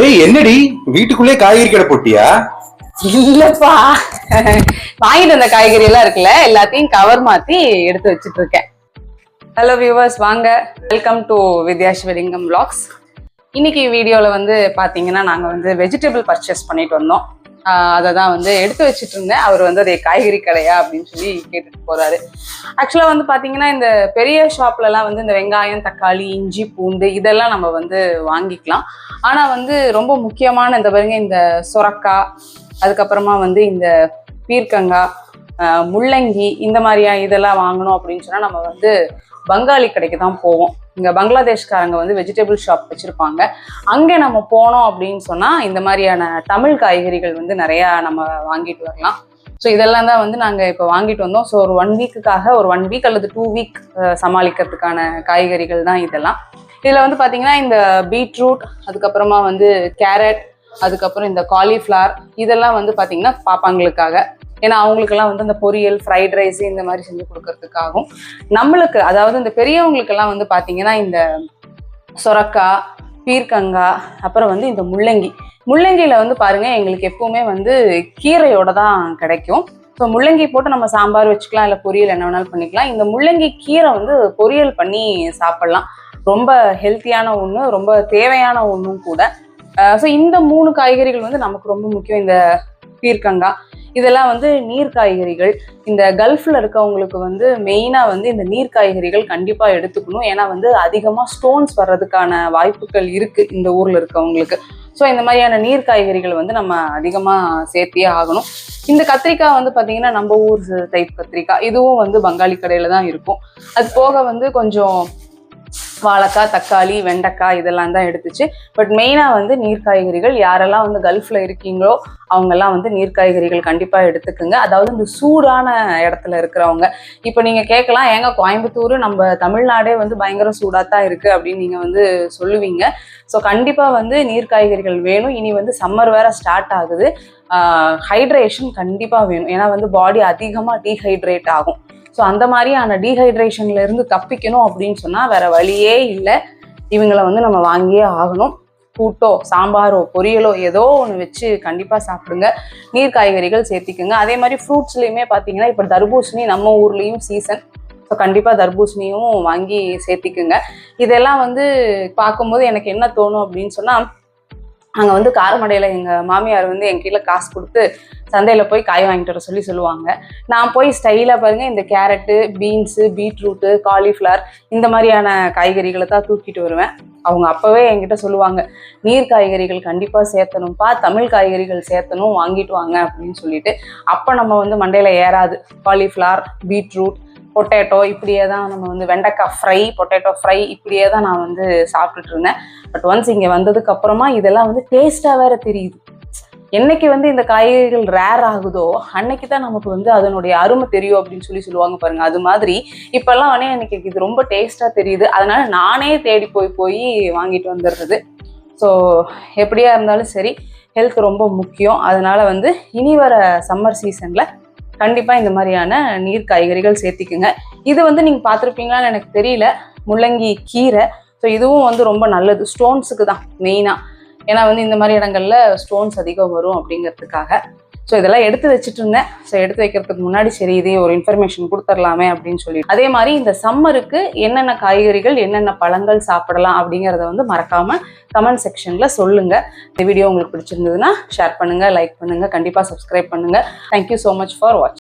ஏய் என்னடி? வீட்டுக்குள்ளே காய்கறி கடை போட்டியா? இல்லப்பா. வாங்கிட்டு வந்த காய்கறி எல்லாம் இருக்குல்ல எல்லாத்தையும் கவர் மாத்தி எடுத்து வச்சிட்டு இருக்கேன் ஹலோ வியூவர்ஸ் வாங்க வெல்கம் டு வித்யாஸ்வரிங்கம் பிளாக்ஸ் இன்னைக்கு வீடியோல வந்து பாத்தீங்கன்னா நாங்க வந்து வெஜிடபிள் பர்ச்சேஸ் பண்ணிட்டு வந்தோம். அதை தான் வந்து எடுத்து வச்சிட்டு இருந்தேன் அவர் வந்து அதே காய்கறி கடையா அப்படின்னு சொல்லி கேட்டுட்டு போறாரு. ஆக்சுவலா வந்து பாத்தீங்கன்னா இந்த பெரிய ஷாப்ல எல்லாம் வந்து இந்த வெங்காயம் தக்காளி இஞ்சி பூண்டு இதெல்லாம் நம்ம வந்து வாங்கிக்கலாம். ஆனா வந்து ரொம்ப முக்கியமான இந்த பாருங்க இந்த சுரக்காய் அதுக்கப்புறமா வந்து இந்த பீர்க்கங்காய் முள்ளங்கி இந்த மாதிரியா இதெல்லாம் வாங்கணும் அப்படின்னு சொன்னா நம்ம வந்து பங்காளி கடைக்கு தான் போவோம். இங்கே பங்களாதேஷ்காரங்க வந்து வெஜிடபிள் ஷாப் வச்சுருப்பாங்க. அங்கே நம்ம போனோம் அப்படின்னு சொன்னால் இந்த மாதிரியான தமிழ் காய்கறிகள் வந்து நிறையா நம்ம வாங்கிட்டு வரலாம். ஸோ இதெல்லாம் தான் வந்து நாங்கள் இப்போ வாங்கிட்டு வந்தோம். ஸோ ஒரு ஒன் வீக்குக்காக ஒரு ஒன் வீக் அல்லது டூ வீக் சமாளிக்கிறதுக்கான காய்கறிகள் தான் இதெல்லாம். இதில் வந்து பார்த்தீங்கன்னா இந்த பீட்ரூட் அதுக்கப்புறமா வந்து கேரட் அதுக்கப்புறம் இந்த காலிஃப்ளவர் இதெல்லாம் வந்து பார்த்தீங்கன்னா பாப்பாங்களுக்காக. ஏன்னா அவங்களுக்கெல்லாம் வந்து அந்த பொரியல் ஃப்ரைட் ரைஸ் இந்த மாதிரி செஞ்சு கொடுக்கறதுக்காகவும் நம்மளுக்கு அதாவது இந்த பெரியவங்களுக்கெல்லாம் வந்து பார்த்தீங்கன்னா இந்த சொரக்காய் பீர்க்கங்காய் அப்புறம் வந்து இந்த முள்ளங்கி. முள்ளங்கியில் வந்து பாருங்க எங்களுக்கு எப்பவுமே வந்து கீரையோட தான் கிடைக்கும். ஸோ முள்ளங்கி போட்டு நம்ம சாம்பார் வச்சுக்கலாம் இல்லை பொரியல் என்ன வேணாலும் பண்ணிக்கலாம். இந்த முள்ளங்கி கீரை வந்து பொரியல் பண்ணி சாப்பிட்லாம். ரொம்ப ஹெல்த்தியான ஒன்று ரொம்ப தேவையான ஒன்றும் கூட. ஸோ இந்த மூணு காய்கறிகள் வந்து நமக்கு ரொம்ப முக்கியம். இந்த பீர்க்கங்காய் இதெல்லாம் வந்து நீர் காய்கறிகள். இந்த கல்ஃப்ல இருக்கவங்களுக்கு வந்து மெயினாக வந்து இந்த நீர் காய்கறிகள் கண்டிப்பாக எடுத்துக்கணும். ஏன்னா வந்து அதிகமாக ஸ்டோன்ஸ் வர்றதுக்கான வாய்ப்புகள் இருக்கு இந்த ஊர்ல இருக்கவங்களுக்கு. ஸோ இந்த மாதிரியான நீர் காய்கறிகள் வந்து நம்ம அதிகமாக சேர்த்தியே ஆகணும். இந்த கத்திரிக்காய் வந்து பார்த்தீங்கன்னா நம்ம ஊர் டைப் கத்திரிக்காய். இதுவும் வந்து பங்காளி கடையில் தான் இருக்கும். அது போக வந்து கொஞ்சம் வாழைக்காய் தக்காளி வெண்டைக்காய் இதெல்லாம் தான் எடுத்துச்சு. பட் மெயினாக வந்து நீர் காய்கறிகள். யாரெல்லாம் வந்து கல்ஃபில் இருக்கீங்களோ அவங்கெல்லாம் வந்து நீர் காய்கறிகள் கண்டிப்பாக எடுத்துக்குங்க. அதாவது இந்த சூடான இடத்துல இருக்கிறவங்க. இப்போ நீங்கள் கேட்கலாம் ஏங்க கோயம்புத்தூர் நம்ம தமிழ்நாடே வந்து பயங்கர சூடாக தான் இருக்குது அப்படின்னு நீங்கள் வந்து சொல்லுவீங்க. ஸோ கண்டிப்பாக வந்து நீர் காய்கறிகள் வேணும். இனி வந்து சம்மர் வேற ஸ்டார்ட் ஆகுது. ஹைட்ரேஷன் கண்டிப்பாக வேணும். ஏன்னா வந்து பாடி அதிகமாக டீஹைட்ரேட் ஆகும். ஸோ அந்த மாதிரியான டீஹைட்ரேஷன்ல இருந்து தப்பிக்கணும் அப்படின்னு சொன்னால் வேற வழியே இல்லை. இவங்களை வந்து நம்ம வாங்கியே ஆகணும். கூட்டோ சாம்பாரோ பொரியலோ ஏதோ ஒன்று வச்சு கண்டிப்பாக சாப்பிடுங்க. நீர் காய்கறிகள் சேர்த்திக்குங்க. அதே மாதிரி ஃப்ரூட்ஸ்லையுமே பார்த்தீங்கன்னா இப்போ தர்பூசணி நம்ம ஊர்லேயும் சீசன் ஸோ கண்டிப்பாக தர்பூசணியும் வாங்கி சேர்த்திக்குங்க. இதெல்லாம் வந்து பார்க்கும்போது எனக்கு என்ன தோணும் அப்படின்னு சொன்னால் அங்கே வந்து காரமடையில் எங்கள் மாமியார் வந்து என் கீழே காசு கொடுத்து சந்தையில் போய் காய் வாங்கிட்டு வர சொல்லி சொல்லுவாங்க. நான் போய் ஸ்டைலாக பாருங்கள் இந்த கேரட்டு பீன்ஸு பீட்ரூட்டு காலிஃப்ளவர் இந்த மாதிரியான காய்கறிகளை தான் தூக்கிட்டு வருவேன். அவங்க அப்போவே என்கிட்ட சொல்லுவாங்க நீர் காய்கறிகள் கண்டிப்பாக சேர்த்தணும்ப்பா தமிழ் காய்கறிகள் சேர்த்தணும் வாங்கிட்டு வாங்க அப்படின்னு சொல்லிட்டு. அப்போ நம்ம வந்து மண்டையில் ஏறாது. காலிஃப்ளவர் பீட்ரூட் பொட்டேட்டோ இப்படியே தான் நம்ம வந்து வெண்டைக்காய் ஃப்ரை பொட்டேட்டோ ஃப்ரை இப்படியே தான் நான் வந்து சாப்பிட்டுட்டு இருந்தேன். பட் ஒன்ஸ் இங்கே வந்ததுக்கு அப்புறமா இதெல்லாம் வந்து டேஸ்ட்டாக வேற தெரியுது. என்னைக்கு வந்து இந்த காய்கறிகள் ரேர் ஆகுதோ அன்னைக்கு தான் நமக்கு வந்து அதனுடைய அருமை தெரியும் அப்படின்னு சொல்லி சொல்லுவாங்க பாருங்க. அது மாதிரி இப்பெல்லாம் வந்து எனக்கு இது ரொம்ப டேஸ்டா தெரியுது. அதனால நானே தேடி போய் போய் வாங்கிட்டு வந்துடுறது. ஸோ எப்படியா இருந்தாலும் சரி ஹெல்த் ரொம்ப முக்கியம். அதனால வந்து இனி வர சம்மர் சீசன்ல கண்டிப்பாக இந்த மாதிரியான நீர் காய்கறிகள் சேர்த்திக்குங்க. இது வந்து நீங்கள் பார்த்துருப்பீங்களான்னு எனக்கு தெரியல. முள்ளங்கி கீரை. ஸோ இதுவும் வந்து ரொம்ப நல்லது. ஸ்டோன்ஸுக்கு தான் மெயினாக ஏன்னா வந்து இந்த மாதிரி இடங்கள்ல ஸ்டோன்ஸ் அதிகம் வரும் அப்படிங்கிறதுக்காக. ஸோ இதெல்லாம் எடுத்து வச்சுட்டு இருந்தேன் ஸோ எடுத்து வைக்கிறதுக்கு முன்னாடி சரி இதே ஒரு இன்ஃபர்மேஷன் கொடுத்துடலாமே அப்படின்னு சொல்லி அதே மாதிரி இந்த சம்மருக்கு என்னென்ன காய்கறிகள் என்னென்ன பழங்கள் சாப்பிடலாம் அப்படிங்கிறத வந்து மறக்காம கமெண்ட் செக்ஷன்ல சொல்லுங்க. இந்த வீடியோ உங்களுக்கு பிடிச்சிருந்ததுன்னா ஷேர் பண்ணுங்க லைக் பண்ணுங்க கண்டிப்பா சப்ஸ்கிரைப் பண்ணுங்க. Thank you so much for watch